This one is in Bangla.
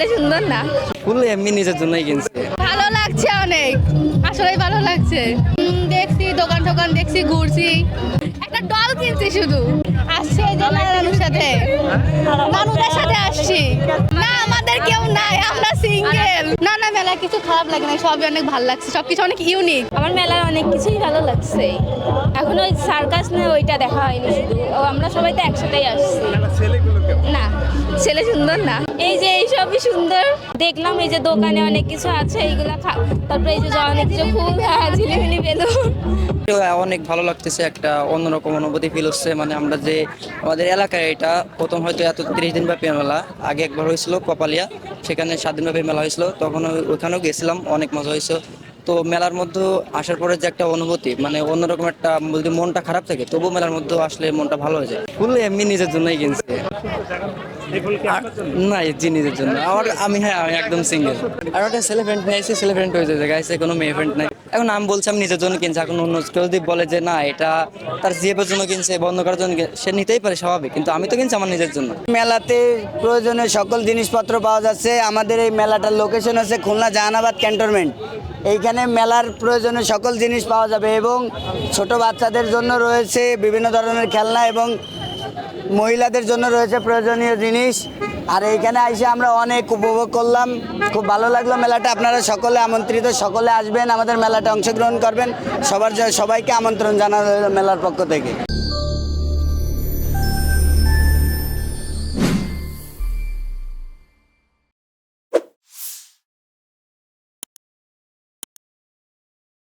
ছেলে সুন্দর না? ফুল এমনি নিজের জন্যই কিনছে। ভালো লাগছে অনেক। আসলেই ভালো লাগছে। দেখছি দোকান টোকান দেখছি ঘুরছি। একটা ডল কিনছি শুধু। আসছে এই যে নানুর সাথে। নানুদের সাথে আসছি। না আমাদের কেউ নাই আমরা সিঙ্গেল না না মেলা কিছু খারাপ লাগে না সবই অনেক ভালো লাগছে সবকিছু অনেক ইউনিক আমার মেলার অনেক কিছুই ভালো লাগছে। এখন ওই সার্কাস না ওইটা দেখা হয়নি শুধু। ও আমরা সবাই তো একসাথেই আসছি। না। ছেলে সুন্দর না? এই যে এই সবই সুন্দর। দেখলাম এই যে দোকানে অনেক কিছু আছে এইগুলা খা তারপরে এই যে অনেক কিছু ফুল হ্যাঁ ঝিলিমিলি বেলুন। অনেক ভালো লাগতেছে একটা অন্যরকম অনুভূতি ফিল হচ্ছে। মানে আমরা যে আমাদের এলাকায় এটা প্রথম হয়তো এত তিরিশ দিন ব্যাপী মেলা আগে একবার হয়েছিল কপালিয়া সেখানে সাত দিন ব্যাপী মেলা হয়েছিল তখন ওখানেও গেছিলাম অনেক মজা হয়েছিল তো মেলার মধ্যে আসার পরে যে একটা অনুভূতি মানে অন্যরকম একটা যদি মনটা খারাপ থাকে তবু মেলার মধ্যে আসলে মনটা ভালো হয়ে যায়। ফুল এমনি নিজের জন্যই কিনছে। না জি, নিজের জন্য। আমার আমি হ্যাঁ আমি একদম সিঙ্গেল আর একটা ছেলে ফ্রেন্ড ছেলে ফ্রেন্ড হয়ে যায় গাইছে কোনো মেয়ে ফ্রেন্ড নাই। এখন আমি বলছি, আমি নিজের জন্য কিনছি। এখন অন্য কেউ যদি বলে যে, না, এটা তার জিএফের জন্য কিনছে বন্ধ করার জন্য সে নিতেই পারে স্বাভাবিক, কিন্তু আমি তো কিনছি আমার নিজের জন্য। মেলাতে প্রয়োজনীয় সকল জিনিসপত্র পাওয়া যাচ্ছে। আমাদের এই মেলাটার লোকেশন আছে খুলনা জাহানাবাদ ক্যান্টনমেন্ট এইখানে মেলার প্রয়োজনীয় সকল জিনিস পাওয়া যাবে এবং ছোট বাচ্চাদের জন্য রয়েছে বিভিন্ন ধরনের খেলনা এবং মহিলাদের জন্য রয়েছে প্রয়োজনীয় জিনিস। আর এইখানে এসে আমরা অনেক উপভোগ করলাম। খুব ভালো লাগল মেলাটা। আপনারা সকলে আমন্ত্রিত, সকলে আসবেন, আমাদের মেলাটা অংশগ্রহণ করবেন। সবার সবাইকে আমন্ত্রণ জানানো মেলার পক্ষ থেকে।